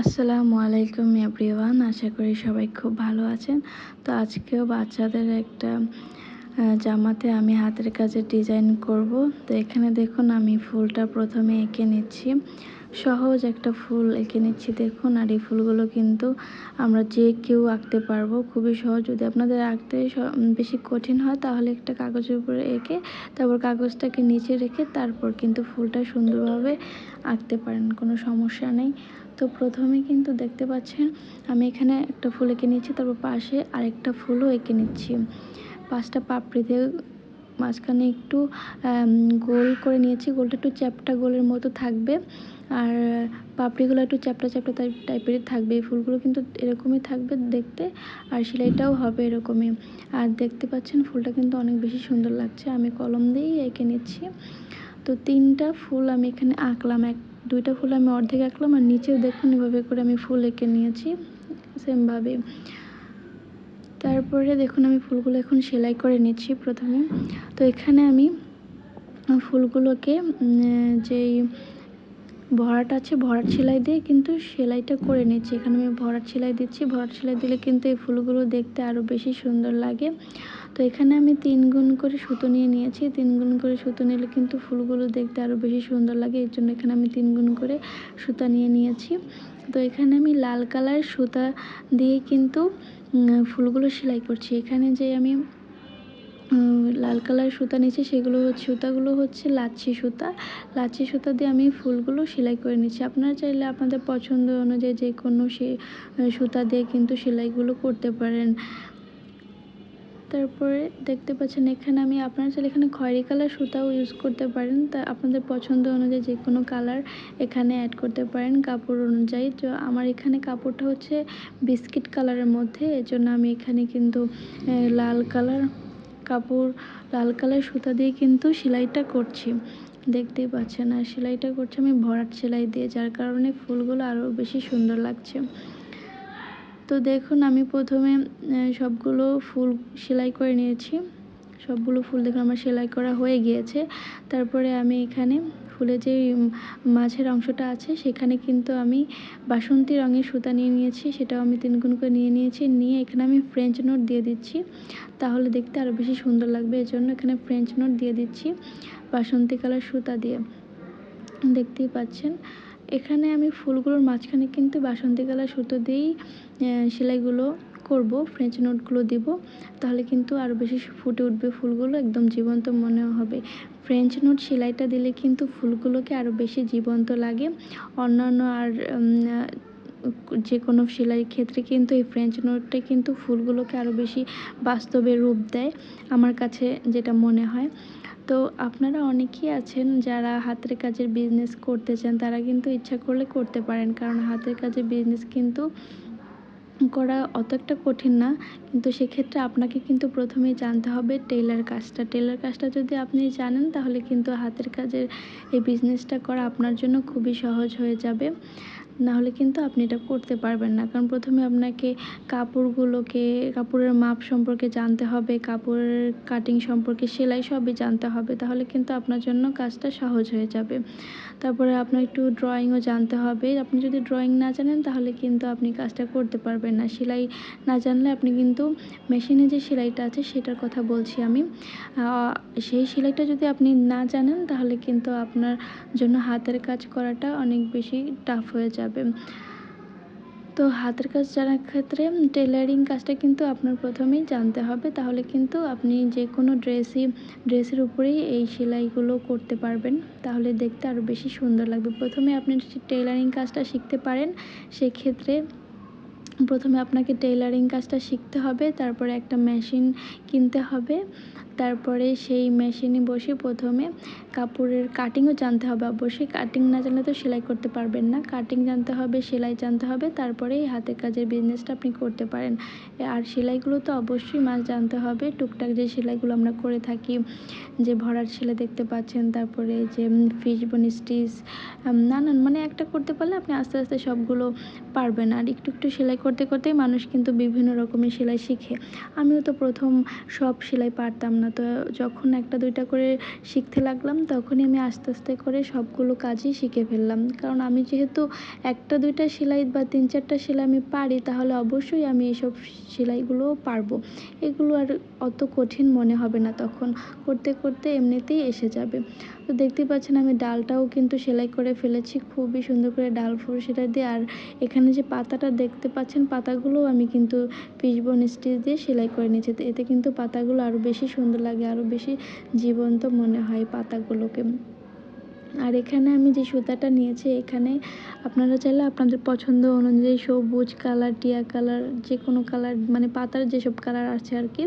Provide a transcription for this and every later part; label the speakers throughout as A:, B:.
A: আসসালামু আলাইকুম এভরিওয়ান, আশা করি সবাই খুব ভালো আছেন। তো আজকেও বাচ্চাদের একটা জামাতে আমি হাতের কাজে ডিজাইন করব। তো এখানে দেখুন আমি ফুলটা প্রথমে এঁকে নিচ্ছি। সহজ একটা ফুল এঁকে নিচ্ছি, দেখুন, আর এই ফুলগুলো কিন্তু আমরা যে কেউ আঁকতে পারব। খুবই সহজ, যদি আপনাদের আঁকতে বেশি কঠিন হয়, তাহলে একটা কাগজের উপরে এঁকে তারপর কাগজটাকে নিচে রেখে তারপর কিন্তু ফুলটা সুন্দরভাবে আঁকতে পারেন, কোনো সমস্যা নেই। তো প্রথমে কিন্তু দেখতে পাচ্ছেন, আমি এখানে একটা ফুল এঁকে নিচ্ছি তারপর পাশে আরেকটা ফুলও এঁকে নিচ্ছি। পাঁচটা পাপড়ি দিয়ে মাঝখানে একটু গোল করে নিয়েছি, গোলটা একটু চ্যাপটা গোলের মতো থাকবে। আর পাপড়িগুলো একটু চ্যাপটা চ্যাপটা টাইপ টাইপেরই থাকবে, এই ফুলগুলো কিন্তু এরকমই থাকবে দেখতে, আর সেলাইটাও হবে এরকমই। আর দেখতে পাচ্ছেন ফুলটা কিন্তু অনেক বেশি সুন্দর লাগছে, আমি কলম দিয়েই এঁকে নিচ্ছি। তো তিনটা ফুল আমি এখানে আঁকলাম। এক, দুইটা ফুল আমি অর্ধেক আঁকলাম আর নিচেও দেখুন এভাবে করে আমি ফুল এঁকে নিয়েছি সেমভাবে। তারপরে দেখুন আমি ফুলগুলো এখন সেলাই করে নিচ্ছি প্রথমে। তো এখানে আমি ফুলগুলোকে যেই ভরাট আছে, ভরাট সেলাই দিয়ে কিন্তু সেলাইটা করে নিচ্ছি। এখানে আমি ভরাট সেলাই দিচ্ছি। ভরাট সেলাই দিলে কিন্তু এই ফুলগুলো দেখতে আরও বেশি সুন্দর লাগে। তো এখানে আমি তিন গুণ করে সুতো নিয়ে নিয়েছি। তিন গুণ করে সুতো নিলে কিন্তু ফুলগুলো দেখতে আরও বেশি সুন্দর লাগে। এর জন্য এখানে আমি তিন গুণ করে সুতা নিয়ে নিয়েছি। তো এখানে আমি লাল কালার সুতা দিয়ে কিন্তু ফুলগুলো সেলাই করছি। এখানে যে আমি লাল কালার সুতা নিয়েছি, সেগুলো হচ্ছে সুতাগুলো হচ্ছে লাচ্ছি সুতা। লাচ্ছি সুতা দিয়ে আমি ফুলগুলো সেলাই করে নিচ্ছি আপনারা চাইলে আপনাদের পছন্দ অনুযায়ী যে কোনো সে সুতা দিয়ে কিন্তু সেলাইগুলো করতে পারেন। তারপরে দেখতে পাচ্ছেন এখানে আমি আপনারা চাইলে এখানে খয়েরি কালার সুতাও ইউজ করতে পারেন। তা আপনাদের পছন্দ অনুযায়ী যে কোনো কালার এখানে অ্যাড করতে পারেন কাপড় অনুযায়ী। তো আমার এখানে কাপড়টা হচ্ছে বিস্কিট কালারের মধ্যে। এজন্য আমি এখানে কিন্তু লাল কালার কাপড়, লাল কালার সুতা দিয়ে কিন্তু সেলাইটা করছি। দেখতেই পাচ্ছেন, আর সেলাইটা করছি আমি ভরাট সেলাই দিয়ে, যার কারণে ফুলগুলো আরও বেশি সুন্দর লাগছে। তো দেখুন, আমি প্রথমে সবগুলো ফুল সেলাই করে নিয়েছি। সবগুলো ফুল দেখুন, আমার সেলাই করা হয়ে গিয়েছে। তারপরে আমি এখানে ফুলের যে মাঝের অংশটা আছে, সেখানে কিন্তু আমি বাসন্তী রঙের সুতা নিয়ে নিয়েছি, সেটাও আমি তিনগুণ করে নিয়ে নিয়েছি। নিয়ে এখানে আমি ফ্রেঞ্চ নোট দিয়ে দিচ্ছি। তাহলে দেখতে আরও বেশি সুন্দর লাগবে এর জন্য এখানে ফ্রেঞ্চ নোট দিয়ে দিচ্ছি বাসন্তী কালার সুতা দিয়ে। দেখতেই পাচ্ছেন, এখানে আমি ফুলগুলোর মাঝখানে কিন্তু বাসন্তী কালার সুতো দিয়েই সেলাইগুলো করব ফ্রেঞ্চ নোটগুলো দিব, তাহলে কিন্তু আরও বেশি ফুটে উঠবে ফুলগুলো, একদম জীবন্ত মনে হবে। ফ্রেঞ্চ নোট সেলাইটা দিলে কিন্তু ফুলগুলোকে আরও বেশি জীবন্ত লাগে। অন্যান্য আর যে কোনো সেলাইয়ের ক্ষেত্রে কিন্তু এই ফ্রেঞ্চ নোটটা কিন্তু ফুলগুলোকে আরও বেশি বাস্তবে রূপ দেয়, আমার কাছে যেটা মনে হয়। তো আপনারা অনেকেই আছেন যারা হাতের কাজের বিজনেস করতে চান, তারা কিন্তু ইচ্ছা করলে করতে পারেন, কারণ হাতের কাজের বিজনেস কিন্তু করা অত একটা কঠিন না, কিন্তু সেক্ষেত্রে আপনাকে কিন্তু প্রথমেই জানতে হবে টেলার কাজটা। টেলার কাজটা যদি আপনি জানেন, তাহলে কিন্তু হাতের কাজের এই বিজনেসটা করা আপনার জন্য খুবই সহজ হয়ে যাবে। নাহলে কিন্তু আপনি এটা করতে পারবেন না। কারণ প্রথমে আপনাকে কাপড়গুলোকে, কাপড়ের মাপ সম্পর্কে জানতে হবে, কাপড়ের কাটিং সম্পর্কে সেলাই সবই জানতে হবে, তাহলে কিন্তু আপনার জন্য কাজটা সহজ হয়ে যাবে। তারপরে আপনার একটু ড্রয়িংও জানতে হবে। আপনি যদি ড্রয়িং না জানেন, তাহলে কিন্তু আপনি কাজটা করতে পারবেন না। সেলাই না জানলে আপনি কিন্তু মেশিনে যে সেলাইটা আছে, সেটার কথা বলছি আমি। সেই সেলাইটা যদি আপনি না জানেন, তাহলে কিন্তু আপনার জন্য হাতের কাজ করাটা অনেক বেশি টাফ হয়ে যাবে। তো হাতের কাজ জানার ক্ষেত্রে টেলারিং কাজটা কিন্তু আপনার প্রথমেই জানতে হবে। তাহলে কিন্তু আপনি যে কোনো ড্রেসই ড্রেসের উপরেই এই সেলাইগুলো করতে পারবেন। তাহলে দেখতে আরও বেশি সুন্দর লাগবে। প্রথমে আপনি টেলারিং কাজটা শিখতে পারেন, সেক্ষেত্রে প্রথমে আপনাকে টেইলারিং কাজটা শিখতে হবে। তারপরে একটা মেশিন কিনতে হবে। তারপরে সেই মেশিনে বসে প্রথমে কাপড়ের কাটিংও জানতে হবে। অবশ্যই কাটিং না জানলে তো সেলাই করতে পারবেন না। কাটিং জানতে হবে, সেলাই জানতে হবে, তারপরে এই হাতের কাজের বিজনেসটা আপনি করতে পারেন। আর সেলাইগুলো তো অবশ্যই মাছ জানতে হবে। টুকটাক যে সেলাইগুলো আমরা করে থাকি, যে ভরাট সেলাই দেখতে পাচ্ছেন, তারপরে যে ফিশ বোন স্টিচ নানান মানে একটা করতে পারলে আপনি আস্তে আস্তে সবগুলো পারবেন। আর একটু একটু সেলাই করতে, করতেই মানুষ কিন্তু বিভিন্ন রকমের সেলাই শিখে। আমিও তো প্রথম সব সেলাই পারতাম না। না তো যখন একটা দুইটা করে শিখতে লাগলাম, তখনই আমি আস্তে আস্তে করে সবগুলো কাজই শিখে ফেললাম। কারণ আমি যেহেতু একটা দুইটা সেলাই বা তিন চারটা সেলাই আমি পারি, তাহলে অবশ্যই আমি এসব সেলাইগুলোও পারব। এগুলো আর অত কঠিন মনে হবে না, তখন করতে করতে এমনিতেই এসে যাবে। তো দেখতে পাচ্ছেন আমি ডালটাও কিন্তু সেলাই করে ফেলেছি, খুবই সুন্দর করে ডাল ফুল সেটা দিয়ে। আর এখানে যে পাতাটা দেখতে পাচ্ছেন, পাতাগুলোও আমি কিন্তু পিসবন স্টিচ দিয়ে সেলাই করে নিয়েছি। এতে কিন্তু পাতাগুলো আরও বেশি সুন্দর লাগে আরও বেশি জীবন্ত মনে হয় পাতাগুলোকে। আর এখানে আমি যে সুতাটা নিয়েছি, এখানে আপনারা চাইলে আপনাদের পছন্দ অনুযায়ী সবুজ কালার, টিয়া কালার যে কোনো কালার মানে পাতার যেসব কালার আছে আর কি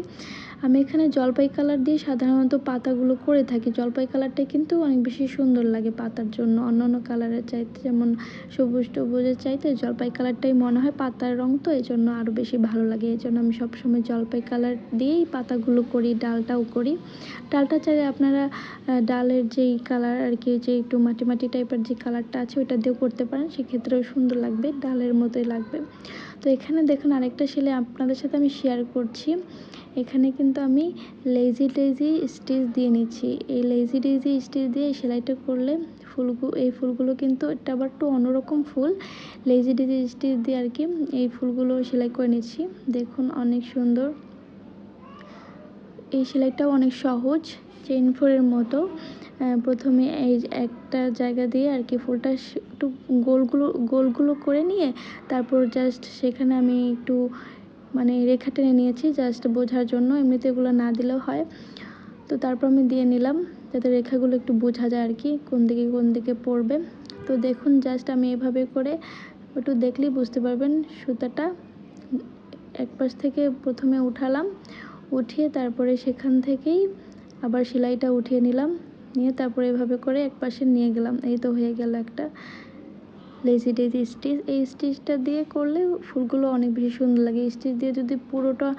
A: আমি এখানে জলপাই কালার দিয়ে সাধারণত পাতাগুলো করে থাকি। জলপাই কালারটা কিন্তু অনেক বেশি সুন্দর লাগে পাতার জন্য। অন্য অন্য কালারের চাইতে যেমন সবুজ টবুজের চাইতে জলপাই কালারটাই মনে হয় পাতার রং, তো এই জন্য আরও বেশি ভালো লাগে। এই জন্য আমি সবসময় জলপাই কালার দিয়েই পাতাগুলো করি, ডালটাও করি। ডালটা চাইলে আপনারা ডালের যেই কালার আর কি যে একটু মাটি মাটি টাইপের যে কালারটা আছে ওইটা দিয়েও করতে পারেন। সেক্ষেত্রেও সুন্দর লাগবে, ডালের মতোই লাগবে। তো এখানে দেখুন আরেকটা সেলাই আপনাদের সাথে আমি শেয়ার করছি। এখানে কিন্তু আমি লেজি লেজি স্টিচ দিয়ে নিচ্ছি। এই লেজি লেজি স্টিচ দিয়ে সেলাইটা করলে ফুলগুলো এই ফুলগুলো কিন্তু এটা আবার একটু অন্যরকম ফুল। লেজি লেজি স্টিচ দিয়ে আর কি এই ফুলগুলো সেলাই করে নিচ্ছি। দেখুন অনেক সুন্দর। এই সেলাইটাও অনেক সহজ। চেইন ফোরের মতো প্রথমে এই একটা জায়গা দিয়ে আর কি ফুলটা একটু গোলগুলো গোলগুলো করে নিয়ে তারপর জাস্ট সেখানে আমি একটু মানে রেখা টেনে নিয়েছি জাস্ট বোঝার জন্য, এমনিতে এগুলো না দিলেও হয়। তো তারপর আমি দিয়ে নিলাম যাতে রেখাগুলো একটু বোঝা যায় আর কি, কোন দিকে কোন দিকে পড়বে। তো দেখুন জাস্ট আমি এভাবে করে একটু দেখলেই বুঝতে পারবেন সুতাটা। এক পাশ থেকে প্রথমে উঠালাম, উঠিয়ে তারপরে সেখান থেকেই আবার সেলাইটা উঠিয়ে নিলাম। নিয়ে তারপরে এভাবে করে এক পাশে নিয়ে গেলাম। এই তো হয়ে গেল একটা লেজি ডেজি স্টিচ। এই স্টিচটা দিয়ে করলে ফুলগুলো অনেক বেশি সুন্দর লাগে। স্টিচ দিয়ে যদি পুরোটা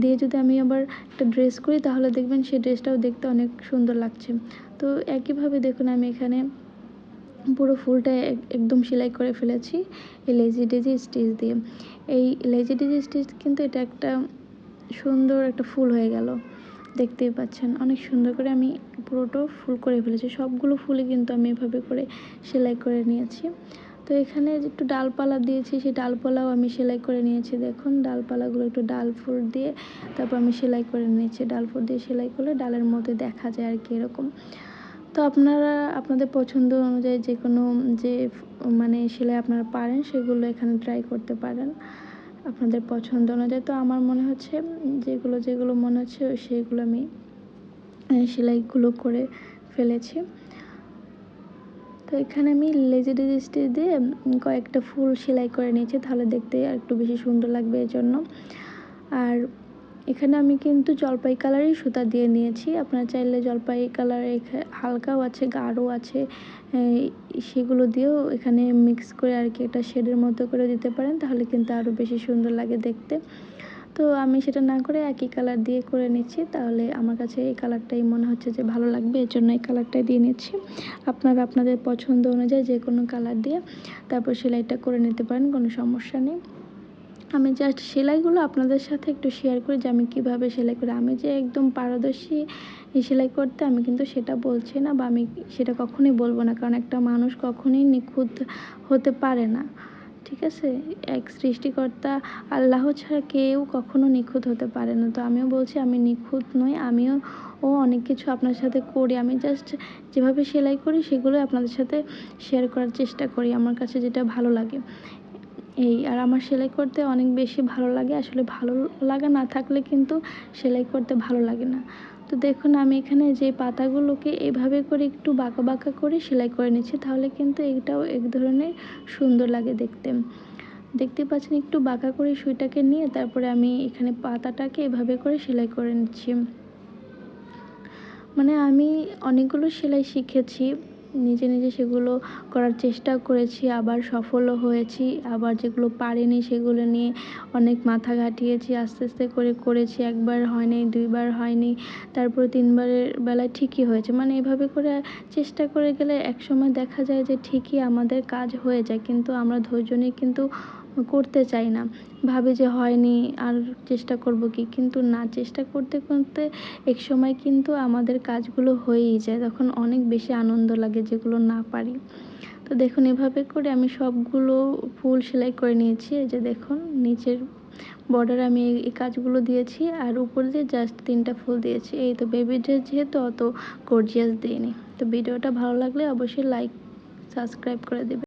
A: দিয়ে যদি আমি আবার একটা ড্রেস করি, তাহলে দেখবেন সেই ড্রেসটাও দেখতে অনেক সুন্দর লাগছে। তো একইভাবে দেখুন, আমি এখানে পুরো ফুলটা একদম সেলাই করে ফেলেছি এই লেজি ডেজি স্টিচ দিয়ে। এই লেজি ডেজি স্টিচ কিন্তু এটা একটা সুন্দর একটা ফুল হয়ে গেল। দেখতেই পাচ্ছেন। অনেক সুন্দর করে আমি পুরোটা ফুল করে ফেলেছি। সবগুলো ফুলই কিন্তু আমি এভাবে করে সেলাই করে নিয়েছি। তো এখানে একটু ডালপালা দিয়েছি, সেই ডালপালাও আমি সেলাই করে নিয়েছি। দেখুন, ডালপালাগুলো একটু ডাল ফুল দিয়ে তারপর আমি সেলাই করে নিয়েছি। ডাল ফুল দিয়ে সেলাই করলে ডালের মধ্যে দেখা যায় আর কি এরকম। তো আপনারা, আপনাদের পছন্দ অনুযায়ী যে কোনো যে মানে সেলাই আপনারা পারেন, সেগুলো এখানে ট্রাই করতে পারেন। আপনাদের পছন্দ অনুযায়ী, তো আমার মনে হচ্ছে যেগুলো যেগুলো মনে হচ্ছে সেইগুলো আমি সেলাইগুলো করে ফেলেছি। তো এখানে আমি লেজি ডেজি স্টিচ দিয়ে কয়েকটা ফুল সেলাই করে নিয়েছি, তাহলে দেখতে আর একটু বেশি সুন্দর লাগবে এই জন্য। আর এখানে আমি কিন্তু জলপাই কালারই সুতা দিয়ে নিয়েছি। আপনারা চাইলে জলপাই কালার হালকাও আছে, গাঢ়ও আছে সেগুলো দিয়েও এখানে মিক্স করে আর কি একটা শেডের মতো করে দিতে পারেন, তাহলে কিন্তু আরও বেশি সুন্দর লাগে দেখতে। তো আমি সেটা না করে একই কালার দিয়ে করে নিচ্ছি, তাহলে আমার কাছে এই কালারটাই মনে হচ্ছে যে ভালো লাগবে, এর জন্য এই কালারটাই দিয়ে নিচ্ছি। আপনারা আপনাদের পছন্দ অনুযায়ী যে কোনো কালার দিয়ে তারপর সেলাইটা করে নিতে পারেন, কোনো সমস্যা নেই। আমি জাস্ট সেলাইগুলো আপনাদের সাথে একটু শেয়ার করি যে আমি কীভাবে সেলাই করি। আমি যে একদম পারদর্শী সেলাই করতে আমি কিন্তু সেটা বলছি না বা আমি সেটা কখনোই বলব না। কারণ একটা মানুষ কখনোই নিখুঁত হতে পারে না। ঠিক আছে? এক সৃষ্টিকর্তা আল্লাহ ছাড়া কেউ কখনো নিখুঁত হতে পারে না। তো আমিও বলছি, আমি নিখুঁত নই, আমিও ও অনেক কিছু আপনার সাথে করি। আমি জাস্ট যেভাবে সেলাই করি, সেগুলোই আপনাদের সাথে শেয়ার করার চেষ্টা করি। আমার কাছে যেটা ভালো লাগে। এই, আর আমার সেলাই করতে অনেক বেশি ভালো লাগে। আসলে ভালো লাগা না থাকলে কিন্তু সেলাই করতে ভালো লাগে না। তো দেখুন, আমি এখানে যে পাতাগুলোকে এভাবে করে একটু বাঁকা বাঁকা করে সেলাই করে নিচ্ছি, তাহলে কিন্তু এটাও এক ধরনের সুন্দর লাগে দেখতে। দেখতে পাচ্ছেন, একটু বাঁকা করে সুইটাকে নিয়ে তারপরে আমি এখানে পাতাটাকে এভাবে করে সেলাই করে নিচ্ছি। মানে আমি অনেকগুলো সেলাই শিখেছি। নিজে নিজে সেগুলো করার চেষ্টা করেছি, আবার সফলও হয়েছি, আবার যেগুলো পারিনি সেগুলো নিয়ে অনেক মাথা ঘাঁটিয়েছি, আস্তে আস্তে করে করেছি, একবার হয়নি, দুইবার হয়নি, তারপর তিনবারের বেলায় ঠিকই হয়েছে। মানে এভাবে করে চেষ্টা করে গেলে একসময় দেখা যায় যে ঠিকই আমাদের কাজ হয়ে যায়, কিন্তু আমরা ধৈর্য নিয়ে কিন্তু করতে চাই না। ভাবি যে হয়নি, আর চেষ্টা করব কি? কিন্তু না, চেষ্টা করতে করতে এক সময় কিন্তু আমাদের কাজগুলো হয়েই যায়। তখন অনেক বেশি আনন্দ লাগে যেগুলো না পারি। তো দেখুন, এভাবে করে আমি সবগুলো ফুল সেলাই করে নিয়েছি। এই যে দেখুন, নিচের বর্ডার আমি এই- কাজগুলো দিয়েছি, আর উপর দিয়ে জাস্ট তিনটা ফুল দিয়েছি। এই তো বেবি ড্রেস যেহেতু, অত গর্জিয়াস দিইনি। তো ভিডিওটা ভালো লাগলে অবশ্যই লাইক সাবস্ক্রাইব করে দেবে